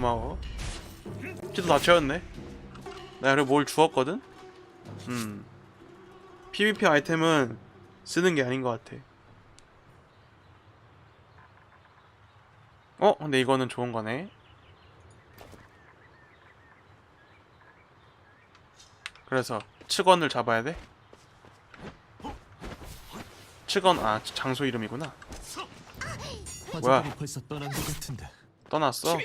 고마워. 키도 다 채웠네. 내가 그래 뭘 주었거든? 음. PVP 아이템은 쓰는 게 아닌 것 같아. 어? 근데 이거는 좋은 거네. 그래서 츠건을 잡아야 돼? 츠건 아 장소 이름이구나. 화자들이 벌써 떠난 것 같은데. 떠났어?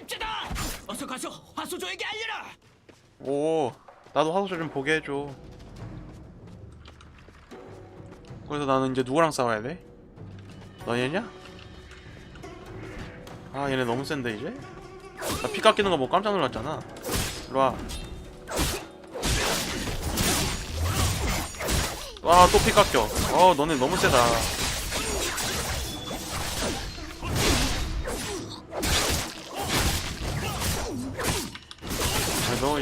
어서 가서 화소조에게 알려라! 오 나도 화소조 좀 보게 해줘 그래서 나는 이제 누구랑 싸워야 돼? 너얘냐? 아 얘네 너무 센데 이제? 나 피 깎이는 거 보고 깜짝 놀랐잖아 일로 와 와 또 피 깎여 어 너네 너무 세다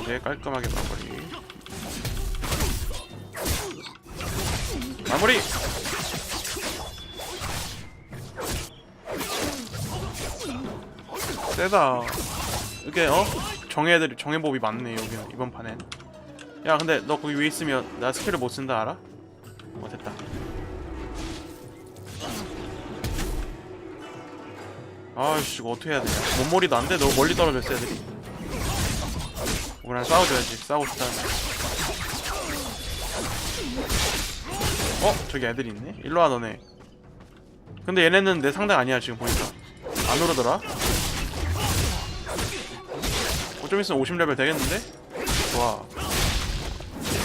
이제 깔끔하게 마무리. 마무리! 세다. 이게 어? 정예들 정예법이 많네 여기 이번 판엔. 야 근데 너 거기 위에 있으면 나 스킬을 못 쓴다 알아? 어 됐다. 아이씨 이거 어떻게 해야 되냐? 몸머리도 안돼. 너무 멀리 떨어졌어 애들이 그냥 싸워줘야지. 싸우고 싶다는 어? 저기 애들이 있네? 일로와 너네. 근데 얘네는 내 상대 아니야 지금 보니까. 안 오르더라? 어, 좀 있으면 50레벨 되겠는데? 좋아.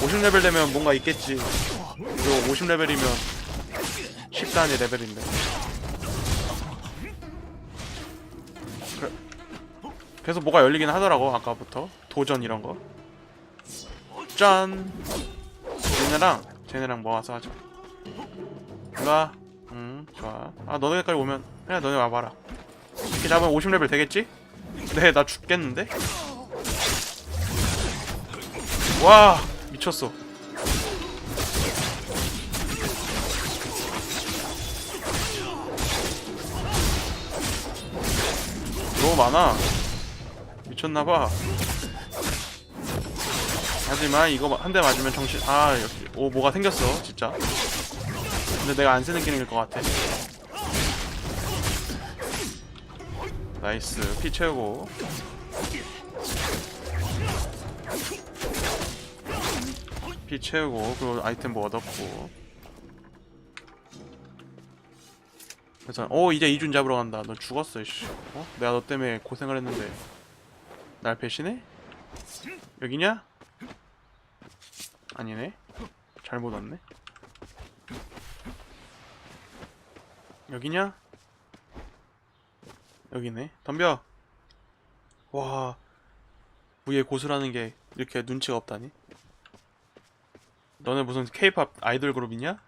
50레벨 되면 뭔가 있겠지. 이거 50레벨이면 10단위 레벨인데. 그래. 그래서 뭐가 열리긴 하더라고 아까부터 도전 이런 거. 짠! 쟤네랑 쟤네랑 모아서 하자. 일로와 응 좋아. 아 너네까지 오면 그냥 너네 와봐라. 이렇게 잡으면 50레벨 되겠지? 네 나 죽겠는데? 와 미쳤어. 너무 많아. 미쳤나봐 하지만 이거 한 대 맞으면 정신 아 여기 오 뭐가 생겼어 진짜. 근데 내가 안 쓰는 기능일 것 같아. 나이스. 피 채우고. 피 채우고. 그리고 아이템 뭐 얻었고. 그래서 오 이제 이준 잡으러 간다. 너 죽었어 씨. 어? 내가 너 때문에 고생을 했는데. 날 배신해? 여기냐? 아니네. 잘못 왔네. 여기냐? 여기네. 덤벼. 와. 위에 고수라는 게 이렇게 눈치가 없다니? 너네 무슨 케이팝 아이돌 그룹이냐?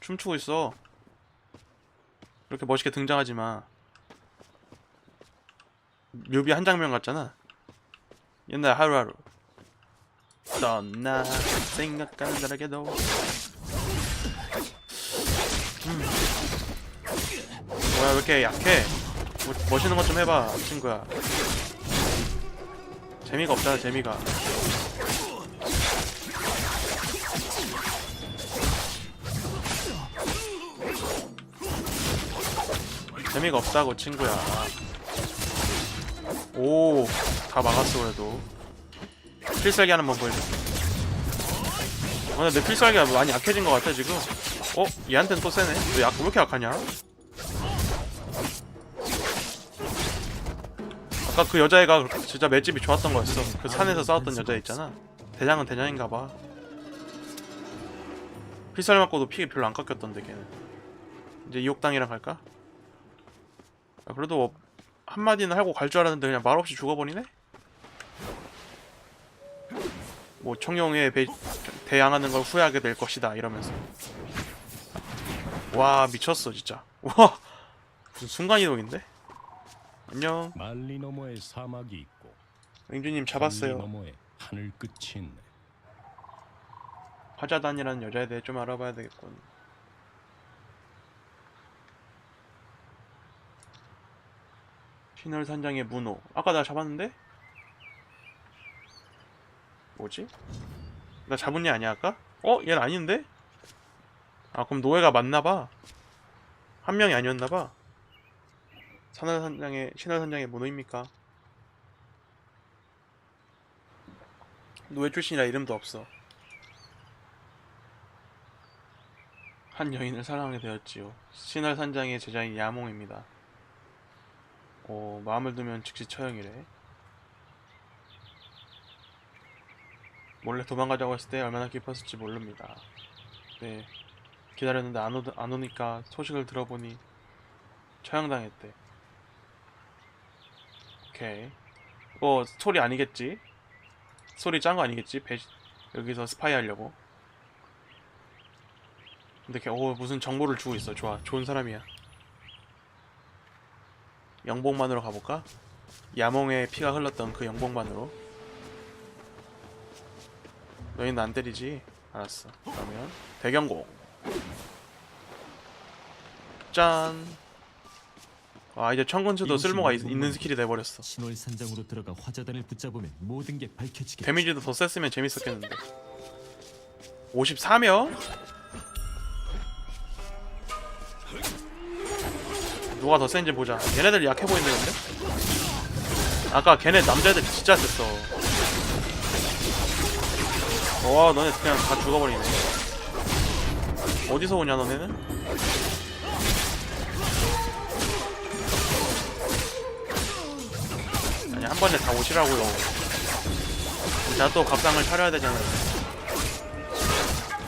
춤추고 있어. 그렇게 멋있게 등장하지 마. 뮤비 한 장면 같잖아. 옛날 하루하루 떠나 생각하는 자에게도. 음. 뭐야 왜 이렇게 약해? 뭐, 멋있는 것 좀 해봐 친구야. 재미가 없잖아 재미가. 재미가 없다고 친구야. 오 다 막았어 그래도 필살기 하나만 보여줘. 어, 근데 내 필살기가 많이 약해진 것 같아 지금. 어? 얘한텐 또 세네. 왜, 약, 왜 이렇게 약하냐? 아까 그 여자애가 진짜 맷집이 좋았던 거였어. 그 산에서 싸웠던 여자 있잖아. 대장은 대장인가봐. 필살 맞고도 피 별로 안 깎였던데 걔는. 이제 이옥당이랑 갈까? 아, 그래도 뭐 한마디는 하고 갈 줄 알았는데 그냥 말없이 죽어버리네? 뭐 청룡에 배, 대항하는 걸 후회하게 될 것이다 이러면서 와 미쳤어 진짜 와 무슨 순간이동인데? 안녕 말리 너머에 사막이 있고 맹주님 잡았어요 너머에 하늘 끝이 있네. 화자단이라는 여자에 대해 좀 알아봐야 되겠군 신월산장의 문호 아까 나 잡았는데? 뭐지? 나 잡은 애 아니야 아까? 어? 얘는 아닌데? 아 그럼 노예가 맞나봐 한 명이 아니었나봐 산월산장의 신월산장의 문호입니까? 노예 출신이라 이름도 없어 한 여인을 사랑하게 되었지요 신월산장의 제자인 야몽입니다 오 마음을 두면 즉시 처형이래 몰래 도망가자고 했을 때 얼마나 기뻤을지 모릅니다. 네. 기다렸는데 안, 오, 안 오니까 소식을 들어보니 처형당했대. 오케이. 이거 스토리 아니겠지? 스토리 짠 거 아니겠지? 배, 여기서 스파이 하려고. 근데 걔, 오, 무슨 정보를 주고 있어. 좋아. 좋은 사람이야. 영봉만으로 가볼까? 야몽의 피가 흘렀던 그 영봉만으로. 너희는 안 때리지? 알았어. 그러면 대경고. 짠. 아 이제 청근수도 쓸모가 있, 있는 스킬이 돼버렸어. 신월 산장으로 들어가 화자단을 붙잡으면 모든 게 밝혀지게. 데미지도 더 셌으면 재밌었겠는데. 54명? 누가 더 센지 보자. 얘네들 약해 보이는데 근데? 아까 걔네 남자애들 진짜 셌어. 와 너네 그냥 다 죽어버리네. 어디서 오냐 너네는? 아니 한 번에 다 오시라고요. 자또 밥상을 차려야 되잖아요.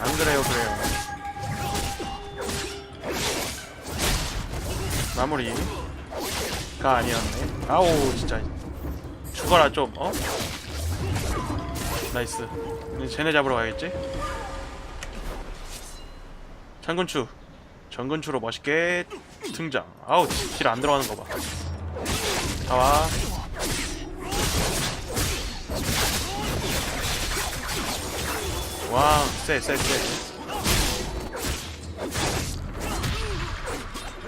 안 그래요, 그래요. 마무리가 아니었네. 아우 진짜 죽어라 좀 어? 나이스. 이제 쟤네 잡으러 가야겠지? 장군추. 전군추로 멋있게 등장. 아우 딜 안 들어가는 거 봐. 나와. 와, 쎄, 쎄, 쎄.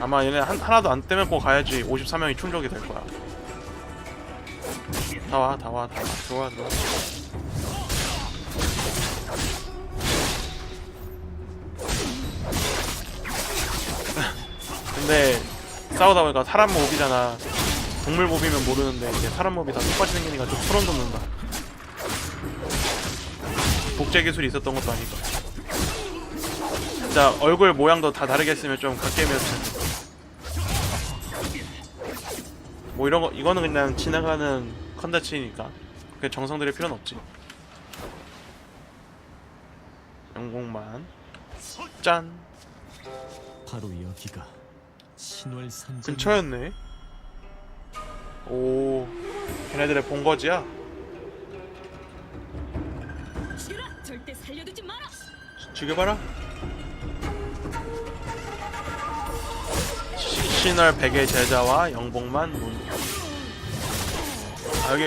아마 얘네 한, 하나도 안 떼면고 가야지 53명이 충족이 될 거야. 다 와, 다 와, 다 와. 들어와, 들 근데 싸우다 보니까 사람 몹이잖아. 동물 몹이면 모르는데 이게 사람 몹이 다 똑같이 생기니까 좀 소름 돋는다. 복제 기술이 있었던 것도 아니고. 진짜 얼굴 모양도 다 다르게 했으면 좀 갓게임이었을 텐데. 뭐 이런 거 이거는 그냥 지나가는 컨텐츠니까 그게 정성 들일 필요는 없지. 영공만 짠 바로 여기가 신월 산장. 근처였네. 오 걔네들의 본거지야. 싫어 절대 살려두지 마라 죽여봐라. 시- 신월 백의 제자와 영봉만 문. 아 여기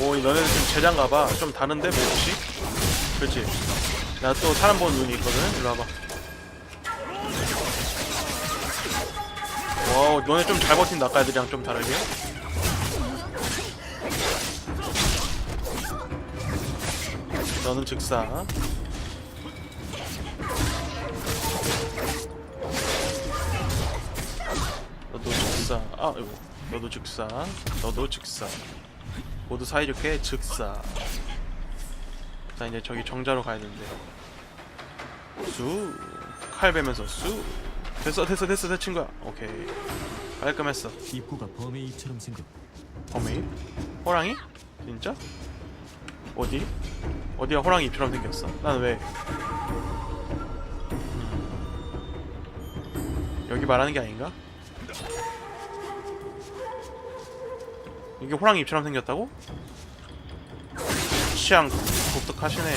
오 너네들 지금 제자인가봐. 좀 다른데 몹시? 그렇지. 나 또 사람 보는 눈이 있거든. 일로 와봐. 와우 너네 좀 잘 버틴다 아까 애들이랑 좀 다르게. 너는 즉사. 너도 즉사. 아, 이거. 너도 즉사. 너도 즉사. 모두 사이좋게 즉사. 자, 이제 저기 정자로 가야 되는데. 수. 칼 베면서 수. 됐어, 됐어, 됐어, 내 친구야. 오케이. 깔끔했어. 입구가 범의 입처럼 생겼. 어메이? 호랑이? 진짜? 어디? 어디가 호랑이 입처럼 생겼어? 난 왜? 음. 여기 말하는 게 아닌가? 이게 호랑이 입처럼 생겼다고? 취향 독특하시네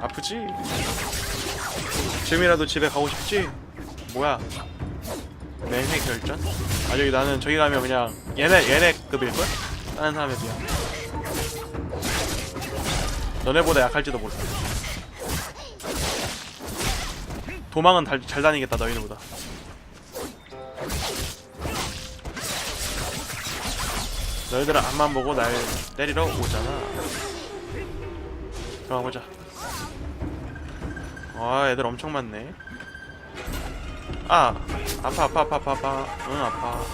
아프지? 지금이라도 집에 가고 싶지? 뭐야? 매해 결전? 아 저기 나는 저기 가면 그냥 얘네 얘네 급일걸? 다른 사람에 비하 너네보다 약할지도 몰라 도망은 달, 잘 다니겠다 너희들보다 너희들은 앞만 보고 날 때리러 오잖아 그만 보자 와 애들 엄청 많네. 아 아파 아파 아파 아파 아파. 응 아파.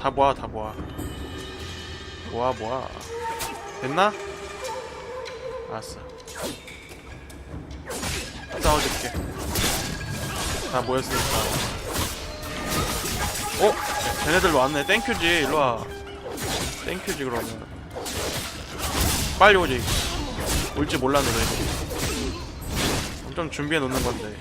다 모아 다 모아. 모아 모아. 됐나? 알았어. 싸워줄게. 다 모였으니까. 어? 쟤네들 왔네. 땡큐지. 일로와. 땡큐지 그러면. 빨리 오지. 올지 몰랐네 너 엄청 준비해 놓는 건데.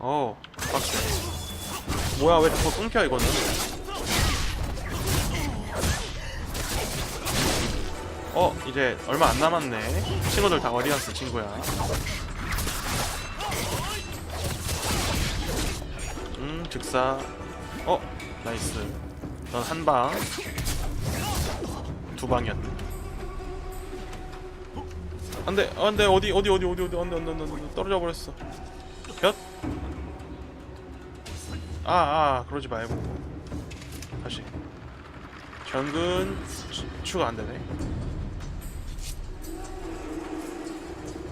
어 빡세. 뭐야 왜 자꾸 끊겨 이거는? 어 이제 얼마 안 남았네. 친구들 다 어디 갔어 친구야? 음 즉사. 어 나이스 넌 한 방 두 방이었네. 안 돼 안 돼 어디 어디 어디 어디 어디 안 돼 안 돼 안 돼 안 돼 떨어져 버렸어. 볕? 아아 그러지 말고. 다시. 전근 추- 추가 안 되네.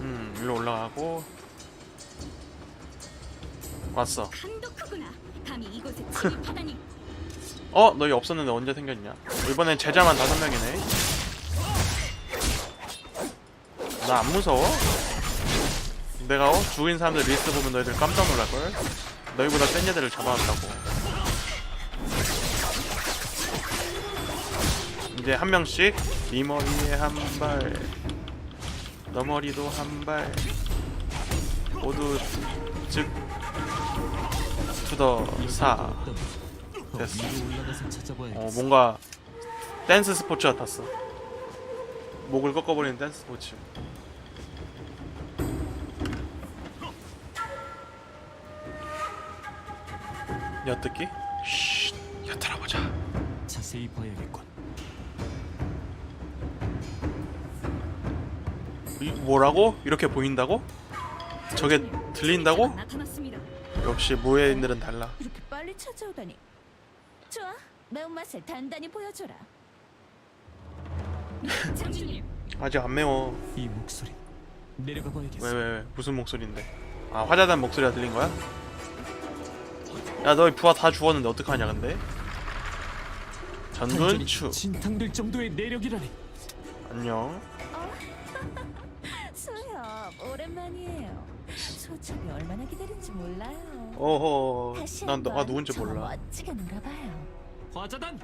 음 일로 올라가고. 왔어. 강도 크구나. 감히 이곳에 침입하다니. 어 너희 없었는데 언제 생겼냐? 이번엔 제자만 다섯 명이네. 나 안 무서워? 내가 어? 죽인 사람들 리스트 보면 너희들 깜짝 놀랄걸? 너희보다 센 애들을 잡아왔다고. 이제 한 명씩. 이 머리에 한발너 머리도 한 발. 모두 즉 투더 사. 더 됐어. 어 뭔가 댄스 스포츠 같았어 목을 꺾어버리는 댄스 스포츠 엿듣기? 쉿 엿들어보자 자세히 봐야겠군. 이, 뭐라고? 이렇게 보인다고? 저게 들린다고? 나타났습니다. 역시 무예인들은 달라 이렇게 빨리 찾아오다니. 좋아, 매운맛을 단단히 보여줘라. 장군님, 아직 안 매워 이 목소리 내려가 봐야겠어. 왜왜 왜 무슨 목소리인데 아 화자단 목소리가 들린 거야? 야 너희 부하 다 죽었는데 어떡하냐 근데 전군 완전히 추 진탕될 정도의 내력이라니. 안녕 소엽, 오랜만이에요. 소첩이 얼마나 기다린지 몰라요. 어허 다시 난 너가 한번 누군지 저 몰라 멋지게 놀아봐요. 화자단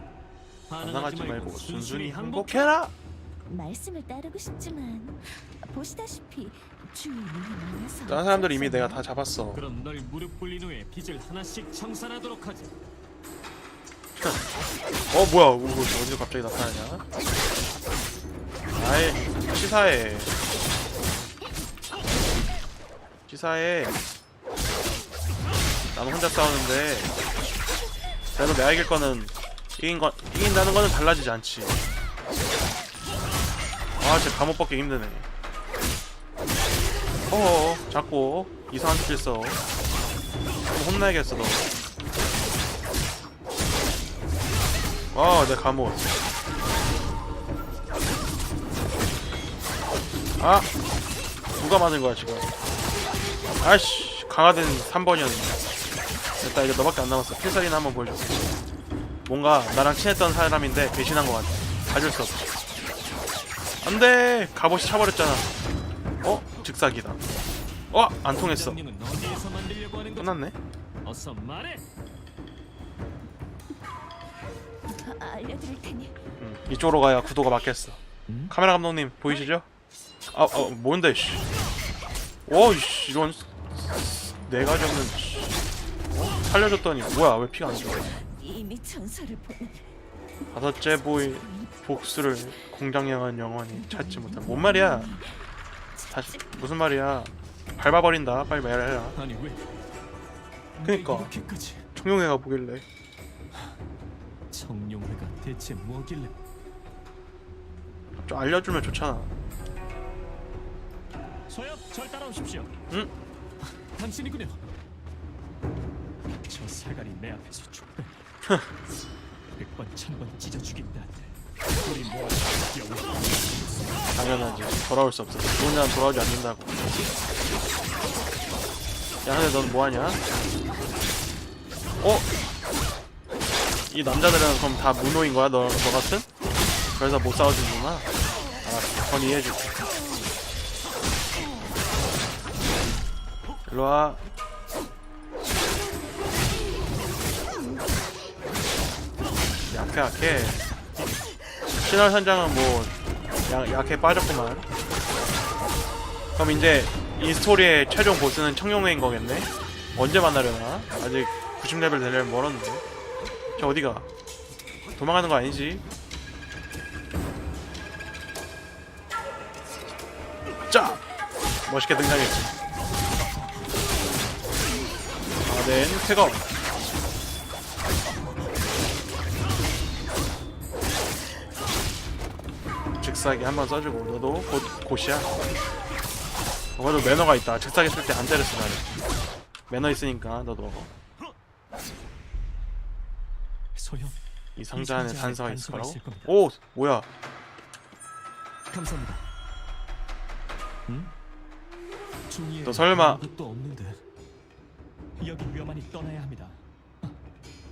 반항하지 말고 순순히 항복해. 항복해라 말씀을 따르고 싶지만 보시다시피 눈이 많아서 다른 사람들 이미 내가. 다 잡았어 그럼 널 무릎 꿇린 후에 빚을 하나씩 청산하도록 하지. 어 뭐야 어, 뭐, 어디서 갑자기 나타나냐 아이 치사해 치사해 나는 혼자 싸우는데 그래도 내가 이길 거는 이긴 건 이긴다는 거는 달라지지 않지. 아쟤 감옥 벗기 힘드네. 어어 자꾸 이상한 스킬 써 그럼 혼나야겠어 너. 아, 내 감옷. 아, 누가 맞은 거야 지금? 아씨, 강화된 3번이었는데. 됐다, 이제 너밖에 안 남았어. 필살이나 한번 보여줘. 뭔가 나랑 친했던 사람인데 배신한 것 같아. 봐줄 수 없어. 안돼, 갑옷이 차버렸잖아. 어, 즉사기다. 어, 안 통했어. 끝났네. 어서 말해. 아, 알려드릴 테니 음, 이쪽으로 가야 구도가 맞겠어. 음? 카메라 감독님 보이시죠? 아, 어, 뭔데, 씨. 오, 씨, 이런 네 가지 없는. 씨. 어? 살려줬더니 뭐야? 왜 피가 안 줘? 이미 다섯째 보이 복수를 공장 향한 영원히 찾지 못한. 뭔 말이야? 다시 무슨 말이야? 밟아버린다. 빨리 말해라. 아니 왜? 그니까. 왜 이렇게까지 청룡회가 보길래. 청룡회가 대체 뭐길래? 좀 알려주면 좋잖아. 소엽, 절 따라오십시오. 응? 당신이군요. 저 사갈이 내 앞에서 죽다. 백번 천번 찢어 죽인다. 우리 모아서 영웅. 당연하지 돌아올 수 없어 좋은 자는 돌아오지 않는다고 야 근데 넌 뭐하냐? 어? 이 남자들은 그럼 다 무노인 거야 너, 너 같은? 그래서 못 싸워주는구나 알았어 건의해줄게 일로와 약해 약해 신월 선장은 뭐 약, 약해 빠졌구만 그럼 이제 이 스토리의 최종 보스는 청룡회인 거겠네? 언제 만나려나? 아직 90레벨 되려면 멀었는데 저 어디가? 도망가는 거 아니지? 짜! 멋있게 등장했지 아넨 쾌검. 즉사기 한번 써주고 너도 곧 곧이야. 너도 매너가 있다. 즉사기 쓸 때 안 때렸어 나를 매너 있으니까 너도. 소엽, 이 상자 안에 단서가 있을 거라고? 오! 뭐야? 감사합니다. 응? 너 설마- 여기 위험하니 떠나야 합니다.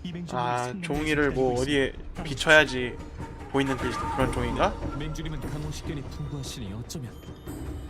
이 맹주님이 아 종이를 뭐 어디에 있습니다. 비춰야지 보이는 그, 그런 종인가? 맹주님은 강호 식견이 풍부하시니 어쩌면